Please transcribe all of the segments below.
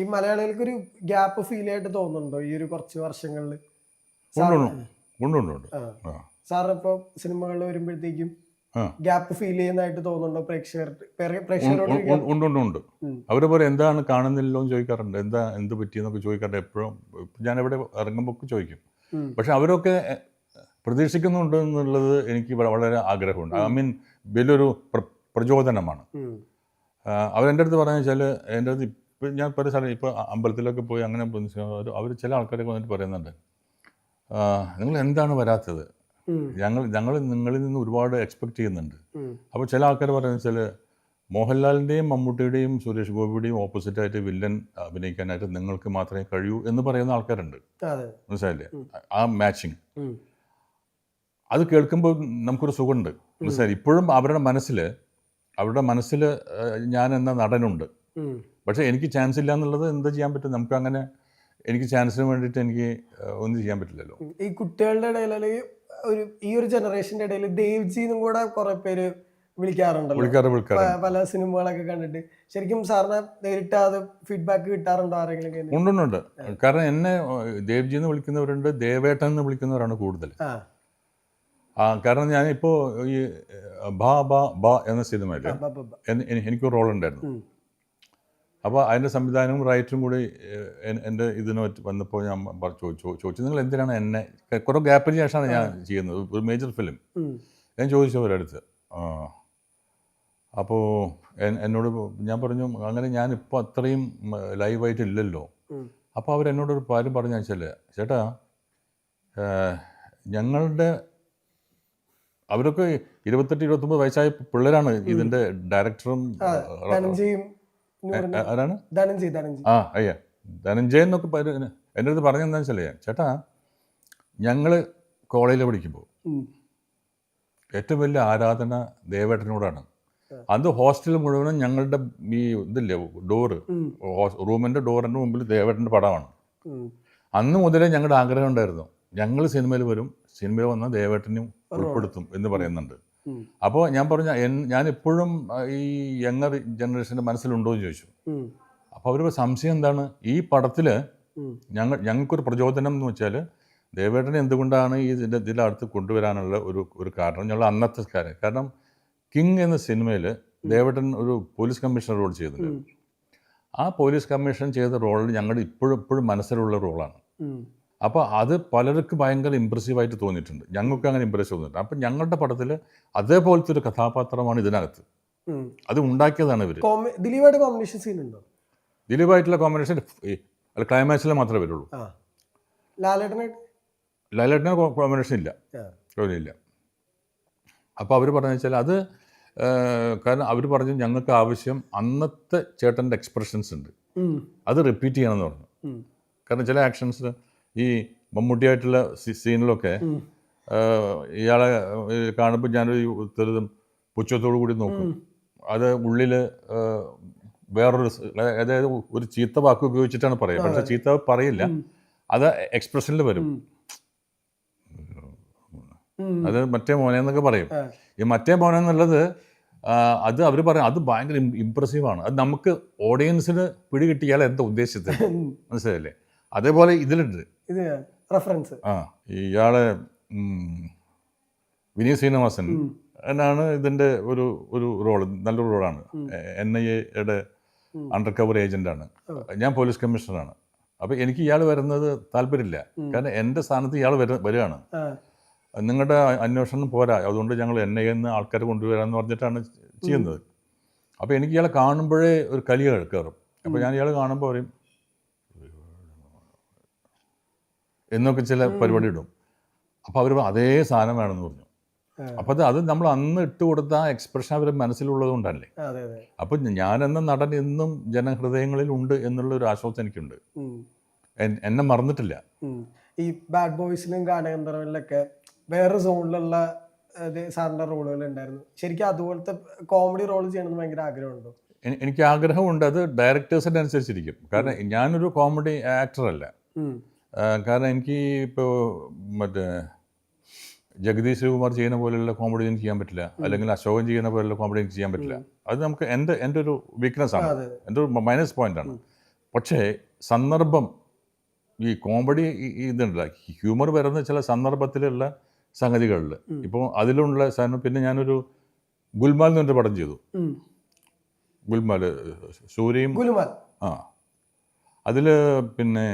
ഈ മലയാളികൾക്ക് ഒരു ഗ്യാപ്പ് ഫീൽ ആയിട്ട് തോന്നുന്നുണ്ടോ ഈ ഒരു കുറച്ച് വർഷങ്ങളിൽ? സാറിപ്പോ ഇപ്പോൾ സിനിമകളിൽ വരുമ്പോഴത്തേക്കും ഗ്യാപ്പ് ഫീൽ ചെയ്യുന്നതായിട്ട് തോന്നുന്നുണ്ടോ പ്രേക്ഷകർ ഉണ്ട്. അവരെ പോലെ എന്താണ് കാണുന്നില്ലോ എന്ന് ചോദിക്കാറുണ്ട്. എന്താ എന്ത് പറ്റിയെന്നൊക്കെ ചോദിക്കാറുണ്ട്. എപ്പോഴും ഞാൻ എവിടെ ഇറങ്ങുമ്പോൾ ചോദിക്കും. പക്ഷെ അവരൊക്കെ പ്രതീക്ഷിക്കുന്നുണ്ട് എന്നുള്ളത് എനിക്ക് വളരെ ആഗ്രഹമുണ്ട്. ഐ മീൻ വലിയൊരു പ്ര- പ്രചോദനമാണ്. അവരെ അവരെന്റെ അടുത്ത് പറഞ്ഞു വെച്ചാൽ എന്റെ അടുത്ത് ഇപ്പം ഞാൻ പല സ്ഥലം ഇപ്പോൾ അമ്പലത്തിലൊക്കെ പോയി അങ്ങനെ അവർ ചില ആൾക്കാരൊക്കെ വന്നിട്ട് പറയുന്നുണ്ട്. നിങ്ങൾ എന്താണ് വരാത്തത്? ഞങ്ങൾ ഞങ്ങൾ നിങ്ങളിൽ നിന്ന് ഒരുപാട് എക്സ്പെക്ട് ചെയ്യുന്നുണ്ട്. അപ്പോൾ ചില ആൾക്കാർ പറയുന്നത് വെച്ചാൽ മോഹൻലാലിന്റെയും മമ്മൂട്ടിയുടെയും സുരേഷ് ഗോപിയുടെയും ഓപ്പോസിറ്റായിട്ട് വില്ലൻ അഭിനയിക്കാനായിട്ട് നിങ്ങൾക്ക് മാത്രമേ കഴിയൂ എന്ന് പറയുന്ന ആൾക്കാരുണ്ട്. മനസ്സിലായില്ലേ? ആ മാച്ചിങ് അത് കേൾക്കുമ്പോൾ നമുക്കൊരു സുഖമുണ്ട്. മനസ്സിലായി? ഇപ്പോഴും അവരുടെ മനസ്സിൽ അവരുടെ മനസ്സിൽ ഞാൻ എന്ന നടനുണ്ട്. പക്ഷേ എനിക്ക് ചാൻസ് ഇല്ല എന്നുള്ളത് എന്താ ചെയ്യാൻ പറ്റും? നമുക്ക് അങ്ങനെ എനിക്ക് ചാൻസിന് വേണ്ടിയിട്ട് എനിക്ക് ഒന്നും ചെയ്യാൻ പറ്റില്ലല്ലോ. ഈ കുട്ടികളുടെ ഇടയിൽ അല്ലെങ്കിൽ ഒരു ഈ ഒരു ജനറേഷന്റെ ഇടയിൽ ദേവ്ജി എന്നും കൂടെ കുറെ പേര് വിളിക്കാറുണ്ടല്ലോ. വിളിക്കാറ് വിളിക്കാറ്. പല സിനിമകളൊക്കെ കണ്ടിട്ട്. ശരിക്കും സാറിന് നേരിട്ട് അത് ഫീഡ്ബാക്ക് കിട്ടാറുണ്ടോ ആരെങ്കിലും ഉണ്ടുണ്ട് കാരണം എന്നെ ദേവ്ജി എന്ന് വിളിക്കുന്നവരുണ്ട് ദേവേട്ടൻ എന്ന് വിളിക്കുന്നവരാണ് കൂടുതൽ. ആ. കാരണം ഞാനിപ്പോൾ ഈ ബാ ബാ ബാ എന്ന ബ. എനിക്കൊരു റോൾ ഉണ്ടായിരുന്നു. അപ്പോൾ അതിന്റെ സംവിധാനവും റൈറ്ററും കൂടി എന്റെ ഇതിന് വന്നപ്പോൾ ഞാൻ ചോദിച്ചു ചോദിച്ചു നിങ്ങൾ എന്തിനാണ് എന്നെ കുറേ ഗ്യാപ്പിന് ശേഷമാണ് ഞാൻ ചെയ്യുന്നത് ഒരു മേജർ ഫിലിം. ഞാൻ ചോദിച്ചു അവരടുത്ത് അപ്പോൾ എന്നോട് ഞാൻ പറഞ്ഞു അങ്ങനെ ഞാനിപ്പോൾ അത്രയും ലൈവായിട്ട് ഇല്ലല്ലോ. അവർ അപ്പോൾ അവരെന്നോടൊരു കാര്യം പറഞ്ഞു വെച്ചാൽ ചേട്ടാ ഞങ്ങളുടെ അവരൊക്കെ ഇരുപത്തെട്ട് ഇരുപത്തൊമ്പത് വയസ്സായ പിള്ളേരാണ് ഇതിന്റെ ഡയറക്ടറും ആരാണ്? ധനഞ്ജയ് ധനഞ്ജയ്. ആ അയ്യ. ധനഞ്ജയൻ എന്നൊക്കെ എന്റെ അടുത്ത് പറഞ്ഞെന്താണെന്ന് വെച്ചാൽ ചേട്ടാ ഞങ്ങൾ കോളേജിൽ പഠിക്കുമ്പോൾ ഏറ്റവും വലിയ ആരാധന ദേവേട്ടനോടാണ്. അത് ഹോസ്റ്റൽ മുഴുവനും ഞങ്ങളുടെ ഈ ഇതില്ലേ ഡോറ്. റൂമിന്റെ ഡോറിന്റെ ഡോറിന്റെ മുമ്പിൽ ദേവേട്ടന്റെ പടമാണ് അന്ന് മുതലേ ഞങ്ങളുടെ ആഗ്രഹം ഉണ്ടായിരുന്നു. ഞങ്ങൾ സിനിമയിൽ വരും സിനിമയിൽ വന്ന ദേവേട്ടനും ഉൾപ്പെടുത്തും എന്ന് പറയുന്നുണ്ട്. അപ്പോൾ ഞാൻ പറഞ്ഞ ഞാൻ എപ്പോഴും ഈ യങ്ങർ ജനറേഷന്റെ മനസ്സിലുണ്ടോ എന്ന് ചോദിച്ചു. അപ്പോൾ അവരുടെ സംശയം എന്താണ്? ഈ പടത്തിൽ. ഞങ്ങൾ ഞങ്ങൾക്കൊരു പ്രചോദനം എന്ന് വെച്ചാൽ ദേവേട്ടനെ എന്തുകൊണ്ടാണ് ഈ ഇതിന്റെ ഇതിന്റെ അടുത്ത് കൊണ്ടുവരാനുള്ള ഒരു ഒരു കാരണം ഞങ്ങൾ അന്നത്തെ കാര്യം. കാരണം കിങ് എന്ന സിനിമയിൽ ദേവേട്ടൻ ഒരു പോലീസ് കമ്മീഷണർ റോൾ ചെയ്തിട്ടുണ്ട് ആ പോലീസ് കമ്മീഷൻ ചെയ്ത റോളിൽ ഞങ്ങളുടെ ഇപ്പോഴും ഇപ്പോഴും മനസ്സിലുള്ള റോളാണ്. അപ്പോൾ അത് പലർക്ക് ഭയങ്കര ഇമ്പ്രസീവായിട്ട് തോന്നിയിട്ടുണ്ട്. ഞങ്ങൾക്ക് അങ്ങനെ ഇമ്പ്രസ് തോന്നിയിട്ടുണ്ട്. അപ്പം ഞങ്ങളുടെ പടത്തിൽ അതേപോലത്തെ ഒരു കഥാപാത്രമാണ് ഇതിനകത്ത്. അത് ഉണ്ടാക്കിയതാണ് ഇവർ ദിലീപായിട്ട് കോമ്പിനേഷൻ സീൻ ഉണ്ടോ? ദിലീപായിട്ടുള്ള കോമ്പിനേഷൻ അല്ല ക്ലൈമാക്സിൽ മാത്രമേ വരുള്ളൂ. ലൈലേട്ടന്? കോമ്പിനേഷൻ ഇല്ല. ഇല്ല അപ്പോൾ അവർ പറഞ്ഞു വെച്ചാൽ അത് കാരണം അവർ പറഞ്ഞു ഞങ്ങൾക്ക് ആവശ്യം അന്നത്തെ ചേട്ടന്റെ എക്സ്പ്രഷൻസ് ഉണ്ട്. അത് റിപ്പീറ്റ് ചെയ്യണമെന്ന് പറഞ്ഞു. കാരണം ചില ആക്ഷൻസ് ഈ മമ്മൂട്ടിയായിട്ടുള്ള സി സീനിലൊക്കെ ഇയാളെ കാണുമ്പോൾ ഞാനൊരു തെരുതും പുച്ഛത്തോടു കൂടി നോക്കും. അത് ഉള്ളിൽ വേറൊരു അതായത് ഒരു ചീത്ത വാക്ക് ഉപയോഗിച്ചിട്ടാണ് പറയുക. പക്ഷെ ചീത്ത പറയില്ല. അത് എക്സ്പ്രഷനിൽ വരും. അത് മറ്റേ മോനെന്നൊക്കെ പറയും. ഈ മറ്റേ മോനെ എന്നുള്ളത് അത് അവർ പറയും അത് ഭയങ്കര ഇമ്പ്രസീവാണ് അത് നമുക്ക് ഓഡിയൻസിന് പിടികിട്ടിയാൽ എന്താ ഉദ്ദേശിച്ചത്. മനസ്സിലായില്ലേ? അതേപോലെ ഇതിലുണ്ട്. ഇത് റെഫറൻസ് ആ ഇയാളെ വിനീത് ശ്രീനിവാസൻ എന്നാണ് ഇതിന്റെ ഒരു ഒരു റോൾ നല്ലൊരു റോളാണ് എൻ ഐ എയുടെ അണ്ടർ കവർ ഏജന്റാണ് ഞാൻ പോലീസ് കമ്മീഷണറാണ് അപ്പോൾ എനിക്ക് ഇയാൾ വരുന്നത് താല്പര്യമില്ല. കാരണം എന്റെ സ്ഥാനത്ത് ഇയാൾ വര വരികയാണ്. നിങ്ങളുടെ അന്വേഷണം പോരാ. അതുകൊണ്ട് ഞങ്ങൾ എൻ ഐ എന്ന് ആൾക്കാരെ കൊണ്ടുവരാമെന്ന് പറഞ്ഞിട്ടാണ് ചെയ്യുന്നത്. അപ്പോൾ എനിക്ക് ഇയാളെ കാണുമ്പോഴേ ഒരു കലി കയറും അപ്പോൾ ഞാൻ ഇയാൾ കാണുമ്പോൾ പറയും എന്നൊക്കെ ചില പരിപാടി ഇടും അപ്പോൾ അവർ അതേ സാധനം വേണമെന്ന് പറഞ്ഞു. അപ്പോൾ അത് അത് നമ്മൾ അന്ന് ഇട്ട് കൊടുത്ത ആ എക്സ്പ്രഷൻ അവരുടെ മനസ്സിലുള്ളത് കൊണ്ടല്ലേ. അപ്പം ഞാനെന്ന നടൻ ഇന്നും ജനഹൃദയങ്ങളിൽ ഉണ്ട് എന്നുള്ള ഒരു ആശ്വാസം എനിക്കുണ്ട്. എന്നെ മറന്നിട്ടില്ല. ഈ ബാഡ് ബോയ്സിലും ഗാനഗന്ധർവിലൊക്കെ വേറെ സോണിലുള്ള സാറിന്റെ റോളുകൾ ഉണ്ടായിരുന്നു. ശരിക്കും അതുപോലത്തെ കോമഡി റോൾ ചെയ്യണമെന്ന് ഭയങ്കര ആഗ്രഹമുണ്ടോ? എനി- എനിക്ക് ആഗ്രഹമുണ്ട് അത് ഡയറക്ടേഴ്സിന്റെ അനുസരിച്ചിരിക്കും. കാരണം ഞാനൊരു കോമഡി ആക്ടറല്ല കാരണം എനിക്ക് ഇപ്പോൾ മറ്റേ ജഗദീഷ് ശ്രീകുമാർ ചെയ്യുന്ന പോലെയുള്ള കോമഡി എനിക്ക് ചെയ്യാൻ പറ്റില്ല. അല്ലെങ്കിൽ അശോകൻ ചെയ്യുന്ന പോലെയുള്ള കോമഡി എനിക്ക് ചെയ്യാൻ പറ്റില്ല. അത് നമുക്ക് എന്റെ എന്റെ ഒരു വീക്ക്നെസ് ആണ് എന്റെ ഒരു മൈനസ് പോയിന്റ് ആണ്. പക്ഷേ സന്ദർഭം ഈ കോമഡി ഇതുണ്ട് ഹ്യൂമർ വരുന്ന ചില സന്ദർഭത്തിലുള്ള സംഗതികളിൽ ഇപ്പോൾ അതിലുള്ള സാധനം പിന്നെ ഞാനൊരു ഗുൽമാൽ എന്നൊരു പടം ചെയ്തു. ഗുൽമാൽ സൂര്യയും ആ. അതിൽ പിന്നെ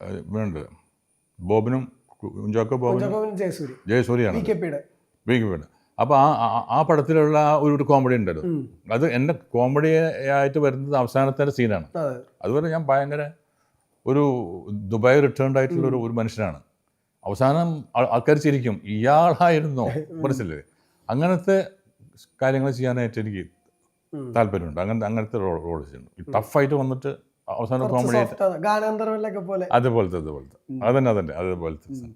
ഏഹ്, വേണ്ട ബോബനും കുഞ്ചാക്കോ ബോബനും ജയസൂരി. ജയസൂര്യാണ് ബി കെ പിയുടെ അപ്പോൾ ആ ആ- പടത്തിലുള്ള ആ ഒരു ഒരു കോമഡി ഉണ്ടല്ലോ. അത് എന്റെ കോമഡി ആയിട്ട് വരുന്നത് അവസാനത്തെ സീനാണ് അതുപോലെ ഞാൻ ഭയങ്കര ഒരു ദുബായ് റിട്ടേൺഡ് ആയിട്ടുള്ള ഒരു ഒരു മനുഷ്യനാണ്. അവസാനം ആൾക്കാർ ചിരിക്കും. ഇയാളായിരുന്നോ. മനസ്സിലേ അങ്ങനത്തെ കാര്യങ്ങൾ ചെയ്യാനായിട്ട് എനിക്ക്. താല്പര്യമുണ്ട്. അങ്ങനത്തെ അങ്ങനത്തെ റോൾ റോൾ ചെയ്യുന്നു ടഫായിട്ട് വന്നിട്ട് അവസാനം കോമഡി ആയിട്ട് പോലെ. അതുപോലത്തെ അതുപോലത്തെ. അതന്നെ അതന്നെ അതുപോലത്തെ.